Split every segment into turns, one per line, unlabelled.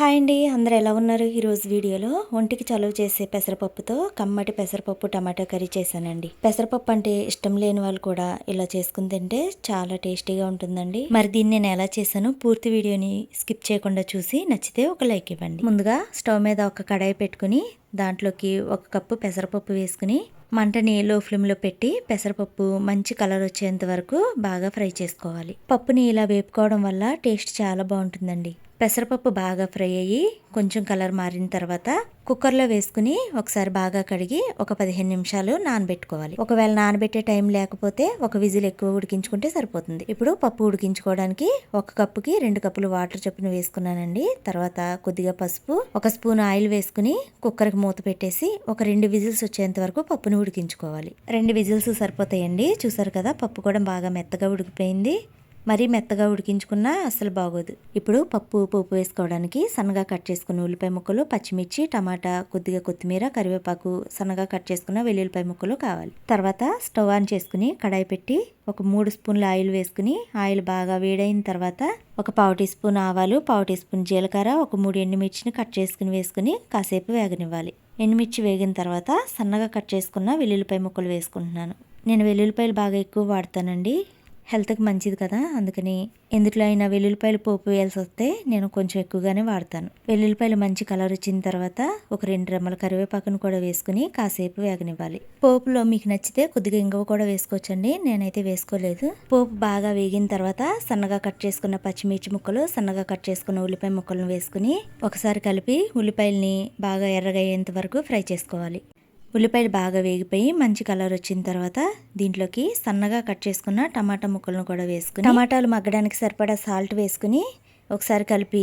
Hi అండి. అందరు ఎలా ఉన్నారు? ఈరోజు వీడియోలో ఒంటికి చలువ చేసే పెసరపప్పుతో కమ్మటి పెసరపప్పు టమాటా కర్రీ చేశానండి. పెసరపప్పు అంటే ఇష్టం లేని వాళ్ళు కూడా ఇలా చేసుకుని తింటే చాలా టేస్టీగా ఉంటుందండి. మరి దీన్ని నేను ఎలా చేశాను పూర్తి వీడియోని స్కిప్ చేయకుండా చూసి నచ్చితే ఒక లైక్ ఇవ్వండి. ముందుగా స్టవ్ మీద ఒక కడాయి పెట్టుకుని దాంట్లోకి ఒక కప్పు పెసరపప్పు వేసుకుని మంటని లో ఫ్లేమ్లో పెట్టి పెసరపప్పు మంచి కలర్ వచ్చేంత వరకు బాగా ఫ్రై చేసుకోవాలి. పప్పుని ఇలా వేపుకోవడం వల్ల టేస్ట్ చాలా బాగుంటుందండి. పెసరపప్పు బాగా ఫ్రై అయ్యి కొంచెం కలర్ మారిన తర్వాత కుక్కర్లో వేసుకుని ఒకసారి బాగా కడిగి ఒక పదిహేను నిమిషాలు నానబెట్టుకోవాలి. ఒకవేళ నానబెట్టే టైం లేకపోతే ఒక విజిల్ ఎక్కువ ఉడికించుకుంటే సరిపోతుంది. ఇప్పుడు పప్పు ఉడికించుకోవడానికి ఒక కప్పుకి రెండు కప్పులు వాటర్ చొప్పున వేసుకున్నానండి. తర్వాత కొద్దిగా పసుపు ఒక స్పూన్ ఆయిల్ వేసుకుని కుక్కర్కి మూత పెట్టేసి ఒక రెండు విజిల్స్ వచ్చేంత వరకు పప్పును ఉడికించుకోవాలి. రెండు విజిల్స్ సరిపోతాయండి. చూసారు కదా పప్పు కూడా బాగా మెత్తగా ఉడికిపోయింది. మరీ మెత్తగా ఉడికించుకున్నా అస్సలు బాగోదు. ఇప్పుడు పప్పు పోపు వేసుకోవడానికి సన్నగా కట్ చేసుకున్న ఉల్లిపాయ ముక్కలు పచ్చిమిర్చి టమాటా కొద్దిగా కొత్తిమీర కరివేపాకు సన్నగా కట్ చేసుకున్న వెల్లుల్లిపాయ ముక్కలు కావాలి. తర్వాత స్టవ్ ఆన్ చేసుకుని కడాయి పెట్టి ఒక మూడు స్పూన్ల ఆయిల్ వేసుకుని ఆయిల్ బాగా వేడైన తర్వాత ఒక పావు టీ స్పూన్ ఆవాలు పావు టీ స్పూన్ జీలకర్ర ఒక మూడు ఎండుమిర్చిని కట్ చేసుకుని వేసుకుని కాసేపు వేగనివ్వాలి. ఎండుమిర్చి వేగిన తర్వాత సన్నగా కట్ చేసుకున్న వెల్లుల్లిపాయ ముక్కలు వేసుకుంటున్నాను. నేను వెల్లుల్లిపాయలు బాగా ఎక్కువ వాడతానండి. హెల్త్కి మంచిది కదా అందుకని ఎందుట్లో అయినా వెల్లుల్లిపాయలు పోపు వేయాల్సి వస్తే నేను కొంచెం ఎక్కువగానే వాడతాను. వెల్లుల్లిపాయలు మంచి కలర్ వచ్చిన తర్వాత ఒక రెండు రెమ్మల కరివేపాకును కూడా వేసుకుని కాసేపు వేగనివ్వాలి. పోపులో మీకు నచ్చితే కొద్దిగా ఇంగువ కూడా వేసుకోవచ్చండి నేనైతే వేసుకోలేదు. పోపు బాగా వేగిన తర్వాత సన్నగా కట్ చేసుకున్న పచ్చిమిర్చి ముక్కలు సన్నగా కట్ చేసుకున్న ఉల్లిపాయ ముక్కలను వేసుకుని ఒకసారి కలిపి ఉల్లిపాయలని బాగా ఎర్రగయ్యేంత వరకు ఫ్రై చేసుకోవాలి. ఉల్లిపాయలు బాగా వేగిపోయి మంచి కలర్ వచ్చిన తర్వాత దీంట్లోకి సన్నగా కట్ చేసుకున్న టమాటా ముక్కలను కూడా వేసుకుని టమాటాలు మగ్గడానికి సరిపడా సాల్ట్ వేసుకుని ఒకసారి కలిపి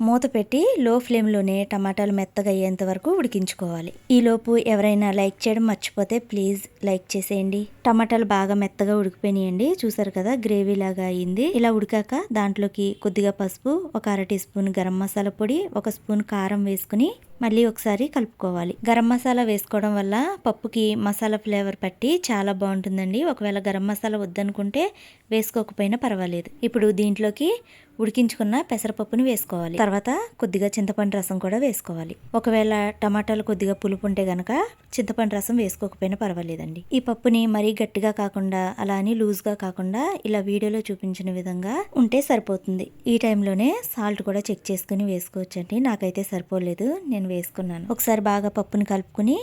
మూత పెట్టి లో ఫ్లేమ్లోనే టమాటాలు మెత్తగా అయ్యేంత వరకు ఉడికించుకోవాలి. ఈలోపు ఎవరైనా లైక్ చేయడం మర్చిపోతే ప్లీజ్ లైక్ చేసేయండి. టమాటాలు బాగా మెత్తగా ఉడికిపోయినాయండి. చూసారు కదా గ్రేవీ లాగా అయింది. ఇలా ఉడికాక దాంట్లోకి కొద్దిగా పసుపు ఒక అర టీ స్పూన్ గరం మసాలా పొడి ఒక స్పూన్ కారం వేసుకుని మళ్ళీ ఒకసారి కలుపుకోవాలి. గరం మసాలా వేసుకోవడం వల్ల పప్పుకి మసాలా ఫ్లేవర్ పట్టి చాలా బాగుంటుందండి. ఒకవేళ గరం మసాలా వద్దనుకుంటే వేసుకోకపోయినా పర్వాలేదు. ఇప్పుడు దీంట్లోకి ఉడికించుకున్న పెసరపప్పుని వేసుకోవాలి. తర్వాత కొద్దిగా చింతపండు రసం కూడా వేసుకోవాలి. ఒకవేళ టమాటాలు కొద్దిగా పులుపు ఉంటే గనక చింతపండు రసం వేసుకోకపోయినా పర్వాలేదండి. ఈ పప్పుని మరీ గట్టిగా కాకుండా అలా అని లూజ్గా కాకుండా ఇలా వీడియోలో చూపించిన విధంగా ఉంటే సరిపోతుంది. ఈ టైంలోనే సాల్ట్ కూడా చెక్ చేసుకుని వేసుకోవచ్చండి. నాకైతే సరిపోలేదు నేను వేసుకున్నాను. ఒకసారి బాగా పప్పుని కలుపుకుని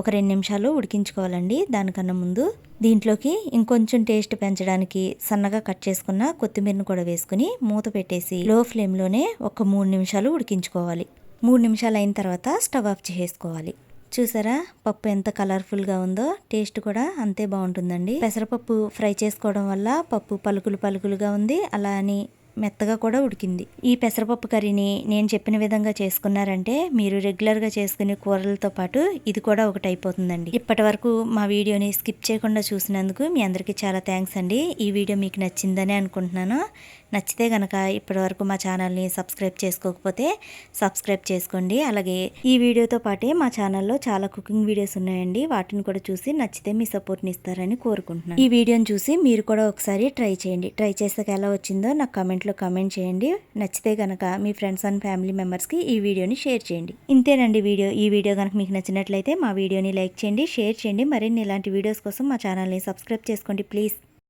ఒక రెండు నిమిషాలు ఉడికించుకోవాలండి. దానికన్నా ముందు దీంట్లోకి ఇంకొంచెం టేస్ట్ పెంచడానికి సన్నగా కట్ చేసుకున్న కొత్తిమీరను కూడా వేసుకుని మూత పెట్టేసి లో ఫ్లేమ్లోనే ఒక మూడు నిమిషాలు ఉడికించుకోవాలి. మూడు నిమిషాలు అయిన తర్వాత స్టవ్ ఆఫ్ చేసుకోవాలి చూసారా? పప్పు ఎంత కలర్ఫుల్గా ఉందో టేస్ట్ కూడా అంతే బాగుంటుందండి. పెసరపప్పు ఫ్రై చేసుకోవడం వల్ల పప్పు పలుకులు పలుకులుగా ఉంది. అలా అని మెత్తగా కూడా ఉడికింది. ఈ పెసరపప్పు కర్రీని నేను చెప్పిన విధంగా చేసుకున్నారంటే మీరు రెగ్యులర్గా చేసుకునే కూరలతో పాటు ఇది కూడా ఒకటి అయిపోతుందండి ఇప్పటి వరకు మా వీడియోని స్కిప్ చేయకుండా చూసినందుకు మీ అందరికీ చాలా థ్యాంక్స్ అండి. ఈ వీడియో మీకు నచ్చిందని అనుకుంటున్నాను. నచ్చితే గనక ఇప్పటివరకు మా ఛానల్ని సబ్స్క్రైబ్ చేసుకోకపోతే సబ్స్క్రైబ్ చేసుకోండి. అలాగే ఈ వీడియోతో పాటే మా ఛానల్లో చాలా కుకింగ్ వీడియోస్ ఉన్నాయండి. వాటిని కూడా చూసి నచ్చితే మీ సపోర్ట్ని ఇస్తారని కోరుకుంటున్నాను. ఈ వీడియోని చూసి మీరు కూడా ఒకసారి ట్రై చేయండి. ట్రై చేసాక ఎలా వచ్చిందో నాకు కమెంట్లో కమెంట్ చేయండి. నచ్చితే కనుక మీ ఫ్రెండ్స్ అండ్ ఫ్యామిలీ మెంబర్స్కి ఈ వీడియోని షేర్ చేయండి. ఇంతేనండి వీడియో. ఈ వీడియో కనుక మీకు నచ్చినట్లయితే మా వీడియోని లైక్ చేయండి షేర్ చేయండి. మరిన్ని ఇలాంటి వీడియోస్ కోసం మా ఛానల్ని సబ్స్క్రైబ్ చేసుకోండి ప్లీజ్.